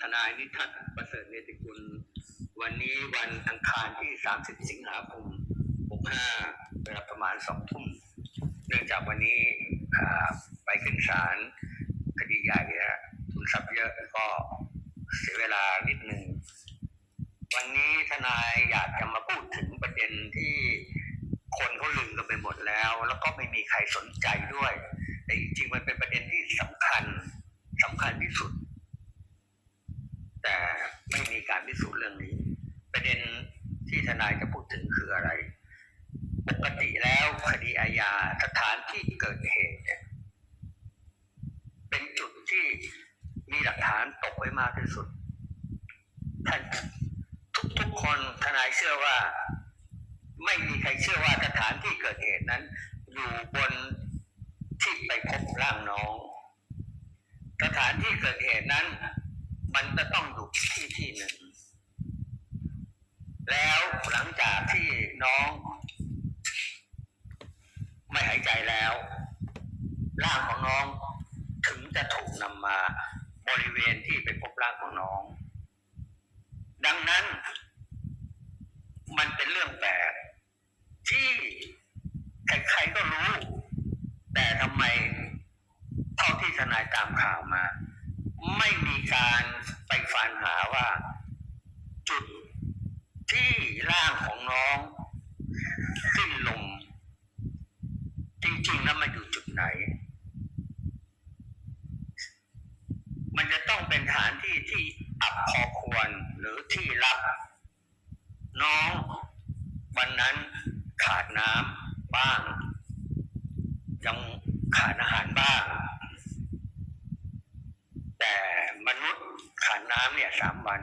ทนายนิทัศน์ประเสริฐเนติกุล วันนี้วันอังคารที่ 30 สิงหาคม 65 เวลาประมาณ 2 ทุ่ม เนื่องจากวันนี้ไปขึ้นศาลคดีใหญ่นะทุนทรัพย์เยอะก็เสียเวลานิดหนึ่ง วันนี้ทนายอยากจะมาพูดถึงประเด็นที่คนเขาลืมกันไปหมดแล้ว แล้วก็ไม่มีใครสนใจด้วย แต่จริงๆมันเป็นประเด็นที่สำคัญสำคัญที่สุด แต่ไม่มีการพิสูจน์เรื่องนี้ ประเด็นที่ทนายจะพูดถึงคืออะไร ปกติแล้วคดีอาญาสถานที่ เกิดเหตุเนี่ยเป็นจุดที่มีหลักฐานตกไว้มากที่สุดท่านทุกๆคนทนายเชื่อว่า ไม่มีใครเชื่อว่าสถานที่เกิดเหตุนั้น อยู่บนที่ไปพบร่างน้อง สถานที่เกิดเหตุนั้นมันจะต้องอยู่ที่ที่หนึ่ง แล้วหลังจากที่น้อง ไม่หายใจแล้ว ร่างของน้องถึงจะถูกนำมาบริเวณที่ไปพบร่างของน้อง ดังนั้น มันเป็นเรื่องแปลกที่ใครๆก็รู้ แต่ทำไมเท่าที่ทนายตามข่าวมา ไม่มีการไปฟันหาว่า จุดที่ร่างของน้องสิ้นลม จริงๆแล้วมันอยู่จุดไหน มันจะต้องเป็นฐานที่ที่อับพอควรหรือ ที่รับน้องวันนั้นขาดน้ำบ้าง ยังขาดอาหารบ้าง แต่มนุษย์ขาดน้ำเนี่ยสามวัน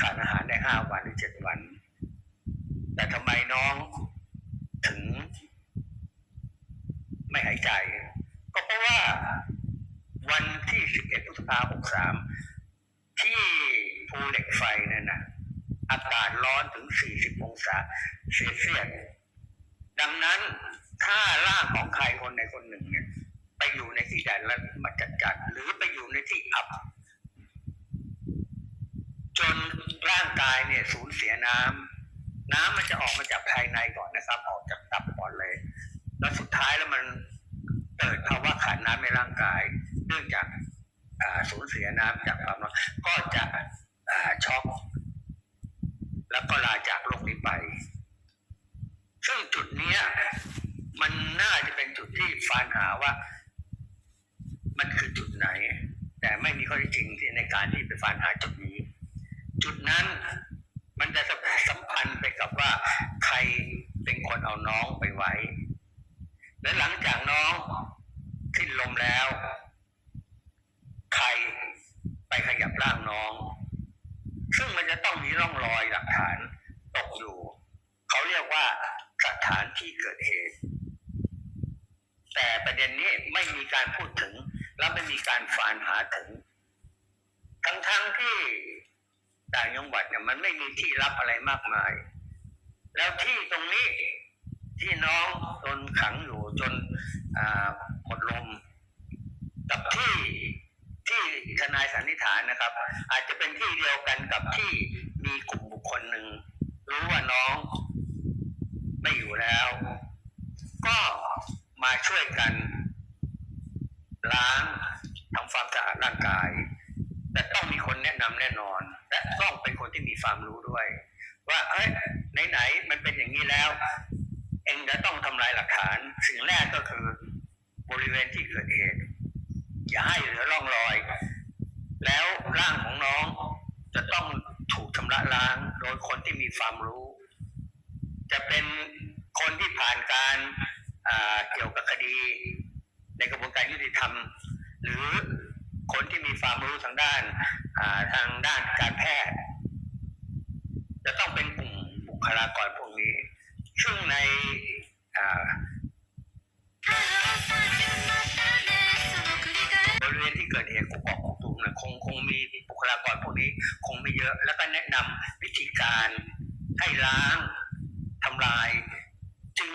ขาดอาหารได้ห้าวันหรือเจ็ดวัน แต่ทำไมน้องถึง ไม่หายใจ ก็เพราะว่าวันที่ 11พฤษภาคม63 ที่ภูเหล็กไฟเนั่นนะอากาศร้อนถึง 40 องศาเซลเซียสดังนั้นถ้าร่างของใครคนใดคนหนึ่งเนี่ย ไปอยู่ในที่แดดแล้วมาจัดจัดหรือไปอยู่ในที่อับ จนร่างกายเนี่ยสูญเสียน้ำน้ำมันจะออกมาจากภายในก่อนนะครับ ออกจากตับก่อนเลย แล้วสุดท้ายแล้วมันเกิดภาวะขาดน้ำในร่างกาย สูญเสียน้ำจากความร้อนก็จะอ่าช็อกแล้วก็ลาจากโลกนี้ไป ซึ่งจุดเนี้ยมันน่าจะเป็นจุดที่ฟานหาว่า มันคือจุดไหน แต่ไม่มีข้อท็จจริงที่ในการที่ไปฟานหาจุดนี้ จุดนั้นมันจะสัมพันธ์ไปกับว่าใครเป็นคนเอาน้องไปไว้ และหลังจากน้องสิ้นลมแล้ว ใครไปขยับร่างน้อง ซึ่งมันจะต้องมีร่องรอยหลักฐานตกอยู่ เขาเรียกว่าสถานที่เกิดเหตุ แต่ประเด็นนี้ไม่มีการพูดถึง และไม่มีการฟานหาถึง ทั้งๆที่ต่างจังหวัดเนี่ยมันไม่มีที่รับอะไรมากมาย แล้วที่ตรงนี้ที่น้องโดนขังอยู่จนอ่าหมดลม กับที่ที่ทนายสันนิษฐานนะครับ อาจจะเป็นที่เดียวกันกับที่มีกลุ่มบุคคลหนึ่งรู้ว่าน้อง ไม่อยู่แล้ว ก็มาช่วยกัน ล้างทำความสะอาดร่างกาย แต่ต้องมีคนแนะนำแน่นอน และต้องเป็นคนที่มีความรู้ด้วย ว่าเอ้ยไหนๆมันเป็นอย่างนี้แล้ว เองจะต้องทำลายหลักฐาน สิ่งแรกก็คือบริเวณที่เกิดเหตุอย่าให้เหลือร่องรอย แล้วร่างของน้องจะต้องถูกชำระล้างโดยคนที่มีความรู้ จะเป็นคนที่ผ่านการเกี่ยวกับคดี ในกระบวนการยุติธรรม หรือคนที่มีความรู้ทางด้านาทางด้านการแพทย์ จะต้องเป็นกลุ่มบุคลากรพวกนี้ ซึ่งในบริเวณที่เกิดเหตุกุกอกกุกตุมนี่ยคงคงมีบุคลากรพวกนี้ คงไม่เยอะ แล้วก็แนะนำวิธีการให้ล้างาย จึง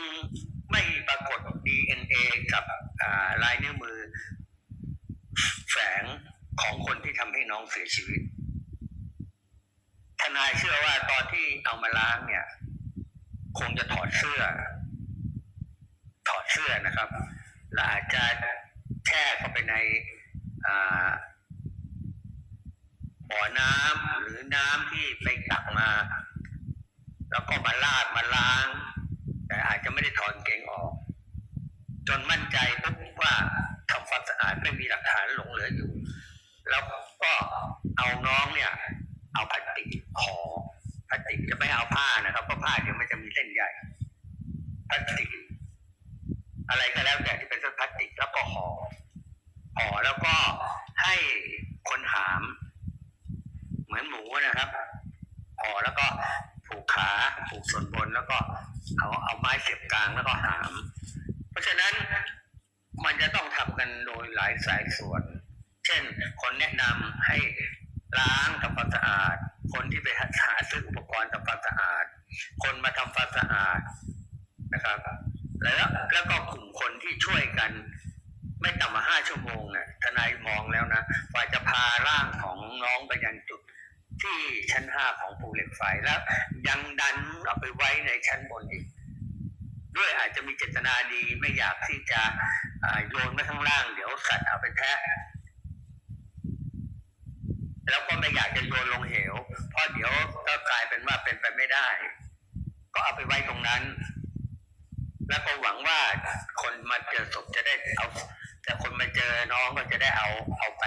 ไม่ปรากฏ DNA กับอ่าลายนิ้วมือ แฝงของคนที่ทำให้น้องเสียชีวิต ทนายเชื่อว่าตอนที่เอามาล้างเนี่ย คงจะถอดเสื้อ ถอดเสื้อนะครับและอาจจะแช่เข้าไปในบ่อน้ำหรือน้ำที่ไปตักมา แล้วก็มาลาดมาล้าง แต่อาจจะไม่ได้ถอนเกงออก จนมั่นใจปุ๊บว่าทำความสะอาดไม่มีหลักฐานหลงเหลืออยู่ แล้วก็เอาน้องเนี่ย เอาพลาสติกห่อพลาสติกจะไม่เอาผ้านะครับเพราะผ้าเดี๋ยวมันจะมีเส้นใหญ่พลาสติก อะไรก็แล้วแต่ที่เป็นเส้นพลาสติกแล้วก็ห่อห่อแล้วก็ให้คนหาม เหมือนหมูนะครับห่อแล้วก็ผูกขาผูกส่วนบนแล้วก็ เอาเอาไม้เสียบกลางแล้วก็หาม เพราะฉะนั้นมันจะต้องทำกันโดยหลายสายส่วน เช่น คนแนะนำให้ล้างทำความสะอาด คนที่ไปหาซื้ออุปกรณ์ทำความสะอาด คนมาทำความสะอาดนะครับ แล้วแล้วก็กลุ่มคนที่ช่วยกัน ไม่ต่ำกว่าห้าชั่วโมงนะทนายมองแล้วนะกว่าจะพาร่างของน้องไปยังจุด ที่ชั้นห้าของภูเหล็กไฟแล้ว ยังดันเอาไปไว้ในชั้นบนอีก ด้วยอาจจะมีเจตนาดีไม่อยาก ที่จะโยนไว้ข้างล่าง เดี๋ยวสัตว์เอาไปแทะแล้วก็ไม่อยากจะโยนลงเหว เพราะเดี๋ยวก็กลายเป็นว่าเป็นไปไม่ได้ ก็เอาไปไว้ตรงนั้น แล้วก็หวังว่าคนมาเจอศพจะได้เอาแต่คนมาเจอน้องก็จะได้เอาเอาไป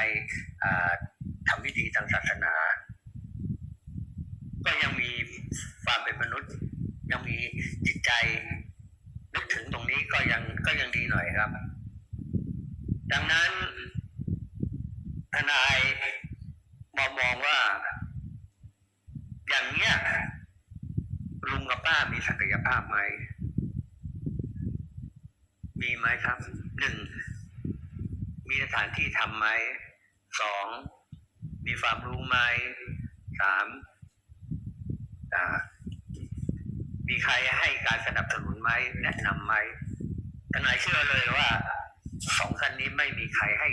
อ่าทำพิธีทางศาสนา ก็ยังมีความเป็นมนุษย์ ยังมีจิตใจ นึกถึงตรงนี้ก็ยังก็ยังดี หน่อยครับ ดังนั้นทนายมองมองว่า อย่างเนี้ยลุงกับป้ามีศักยภาพไหม มีไหมครับ หนึ่ง มีสถานที่ทำไหม สอง มีความรู้ไหม สามมีใครให้การสนับสนุนไหม แนะนำไหม ทนายเชื่อเลยว่าสองท่านนี้ไม่มีใครให้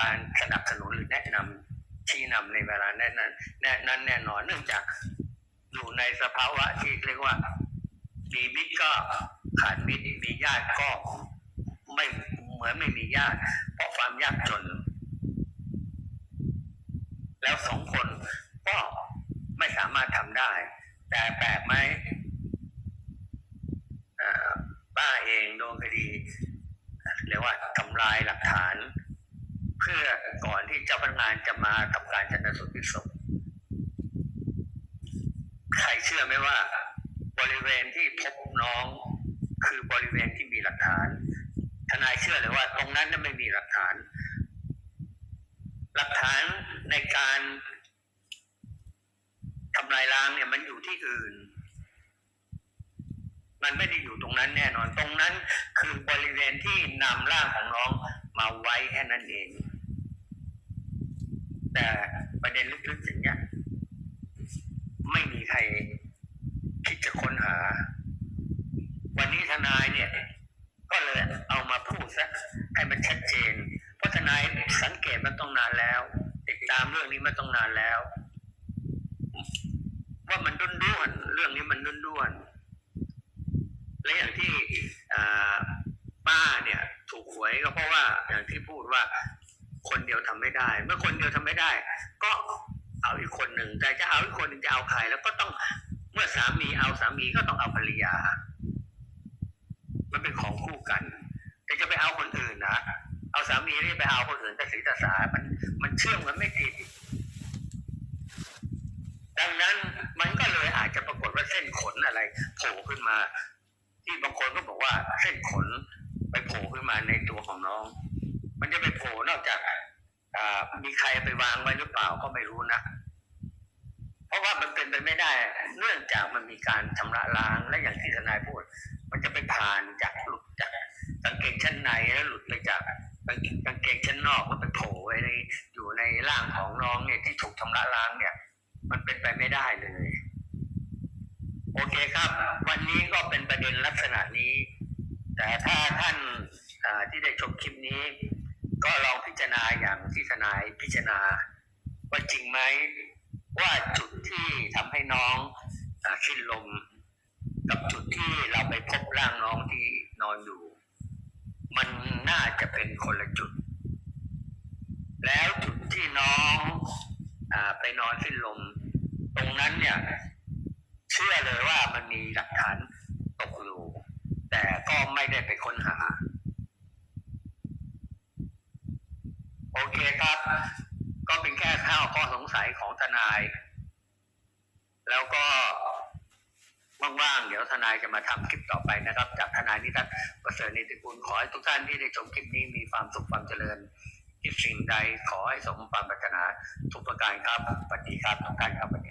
การสนับสนุนหรือแนะนำชี้นำในเวลาแนั้นนั้นแน่นั้นแน่นอนเนื่องจากอยู่ในสภาวะที่เรียกว่า มีมิตรก็ขาดมิตรมีญาติก็ไม่เหมือนไม่มีญาติ เพราะความยากจน แล้วสองคนก็ไม่สามารถทำได้ แต่แปลกไหม อ่าป้า เองโดนคดีเรียกว่าทำลายหลักฐาน เพื่อก่อนที่เจ้าพนักงานจะมาทำการชันสูตรพลิกศพใครเชื่อไหมว่า บริเวณที่พบน้องคือบริเวณที่มีหลักฐาน ทนายเชื่อเลยว่า ตรงนั้นน่ะไม่มีหลักฐาน หลักฐานในการทำลายล้างเนี่ยมันอยู่ที่อื่น มันไม่ได้อยู่ตรงนั้นแน่นอนตรงนั้น คือบริเวณที่นำร่างของน้องมาไว้แค่นั้นเอง แต่ประเด็นลึกๆอย่างเนี้ยไม่มีใครคิดจะค้นหา วันนี้ทนายเนี่ย ก็เลยเอามาพูดซะให้มันชัดเจน เพราะทนายสังเกตมันต้องนานแล้ว ติดตามเรื่องนี้มาต้องนานแล้ว ว่ามันด้นด้วนเรื่องนี้มันด้นด้วนๆ และอย่างที่อ่าป้าเนี่ย ถูกห วยก็เพราะว่าอย่างที่พูดว่าคนเดียวทำไม่ได้ เมื่อคนเดียวทำไม่ได้ ก็เอาอีกคนหนึ่งแต่จะเอาอีกคนหนึ่งจะเอาใครแล้วก็ต้องเมื่อสามีเอาสามีก็ต้องเอาภรรยา มันเป็นของคู่กัน แต่จะไปเอาคนอื่นนะเอาสามีนี่ไปเอาคนอื่นแต่สีตาสามันมันเชื่อมกันไม่ติดดังนั้นมันก็เลยอาจจะปรากฏว่าเส้นขนอะไรโผล่ขึ้นมา ที่บางคนก็บอกว่าเส้นขน มาในตัวของน้อง มันจะไปโผล่นอกจากมีใครไปวางไว้หรือเปล่าก็ไม่รู้นะเพราะว่ามันเป็นไปไม่ได้ เนื่องจากมันมีการชำระล้างและอย่างที่ทนายพูด มันจะไปผ่านจากหลุดจากกางเกงชั้นในแล้วหลุดไปจากกางเกงกางชั้นนอกแล้วไปโผล่ไว้ในอยู่ในร่างของน้องเนี่ยที่ถูกชำระล้างเนี่ย มันเป็นไปไม่ได้เลยโอเคครับ วันนี้ก็เป็นประเด็นลักษณะนี้ แต่ถ้าท่าน ที่ได้ชมคลิปนี้ ก็ลองพิจารณาอย่างที่ทนายพิจารณา ว่าจริงไหมว่าจุดที่ทำให้น้องอาสิ้นลม กับจุดที่เราไปพบร่างน้องที่นอนอยู่ มันน่าจะเป็นคนละจุด แล้วจุดที่น้องอาไปนอนสิ้นลม ตรงนั้นเนี่ย เชื่อเลยว่ามันมีหลักฐานตกอยู่ แต่ก็ไม่ได้ไปค้นหา โอเคครับ ก็เป็นแค่ข้าวข้อสงสัยของทนาย แล้วก็ว่างๆเดี๋ยวทนายจะมาทำคลิปต่อไปนะครับ จากทนายนิทัศน์ประเสริฐนิติกุลขอให้ทุกท่านที่ได้ชมคลิปนี้มีความสุขความเจริญคิดสิ่งใดขอให้สมความปรารถนาทุกประการครับสวัสดีครับทุกท่านครับ